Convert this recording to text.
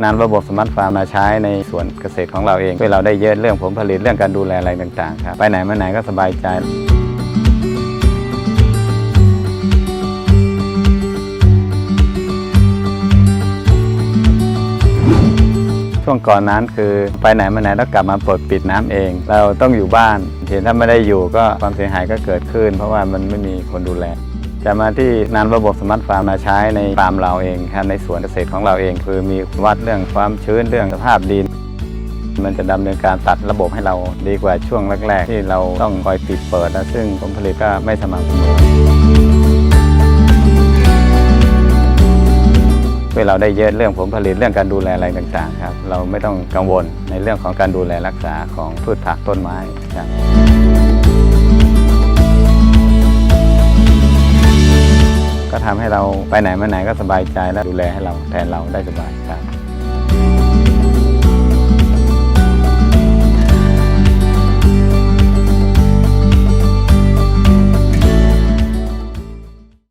นำระบบสมาร์ทฟาร์มมาใช้ในสวนเกษตรของเราเองช่วยเราได้เยอะเรื่องผลผลิตเรื่องการดูแลอะไรต่างๆครับไปไหนมาไหนก็สบายใจช่วงก่อนนั้นคือไปไหนมาไหนแล้วกลับมาเปิดปิดน้ำเอง เราต้องอยู่บ้านเห็นถ้าไม่ได้อยู่ก็ความเสียหายก็เกิดขึ้น เพราะว่ามันไม่มีคนดูแล จะมาที่นำระบบสมาร์ทฟาร์มมาใช้ในฟาร์มเราเองครับในสวนเกษตรของเราเอง คือมีวัดเรื่องความชื้นเรื่องสภาพดิน มันจะดำเนินการตัดระบบให้เราดีกว่าช่วงแรก ๆ ที่เราต้องคอยปิดเปิดแล้วซึ่งผลผลิตก็ไม่สม่ำเสมอช่วยเราได้เยอะเรื่องผลผลิตเรื่องการดูแลอะไรต่างๆครับเราไม่ต้องกังวลในเรื่องของการดูแลรักษาของพืชผักต้นไม้ครับ ก็ทำให้เราไปไหนมาไหนก็สบายใจและดูแลให้เราแทนเราได้สบายครับ